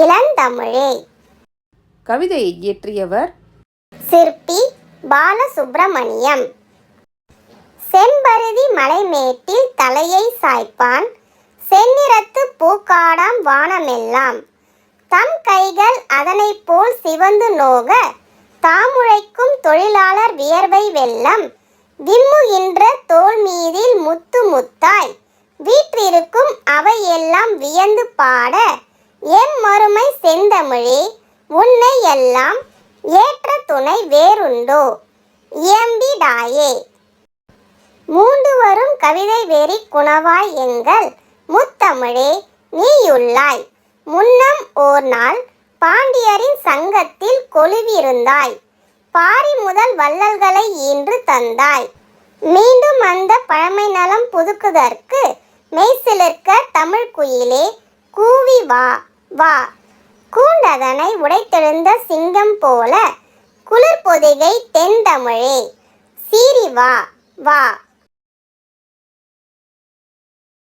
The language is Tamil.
இளந்தமிழே. கவிதையை இயற்றியவர் சிற்பி பாலசுப்பிரமணியம் செம்பருதி மலைமேட்டில் தலையை சாய்ப்பான். செந்நிறத்து பூக்காடாம் வானமெல்லாம். தம் கைகள் அதனைப் போல் சிவந்து நோக. தாமுழைக்கும் தொழிலாளர் வியர்வை வெள்ளம் விம்முகின்ற தோல் மீதில் முத்து முத்தாய். வீற்றிருக்கும் அவையெல்லாம் வியந்து பாட. எம் மறுமை செந்தமிழே உன்னை எல்லாம் ஏற்ற துணை வேறுண்டோ? இயம்பிடாயே. மூண்டு வரும் கவிதை வேறி குணவாய் எங்கள் முத்தமிழே நீயுள்ளாய். முன்னம் ஓர் நாள் பாண்டியரின் சங்கத்தில் கொலுவிருந்தாய் பாரி முதல் வள்ளல்களை ஈன்று தந்தாய். மீண்டும் அந்த பழமை நலம் புதுக்குதற்கு மெய்சிலிர்க்க தமிழ் குயிலே கூவி வா. வா. கூண்டதனை உடைத்தெழுந்த சிங்கம் போல குளிர் பொதிகை தென்தமிழே சீரி வா. வா.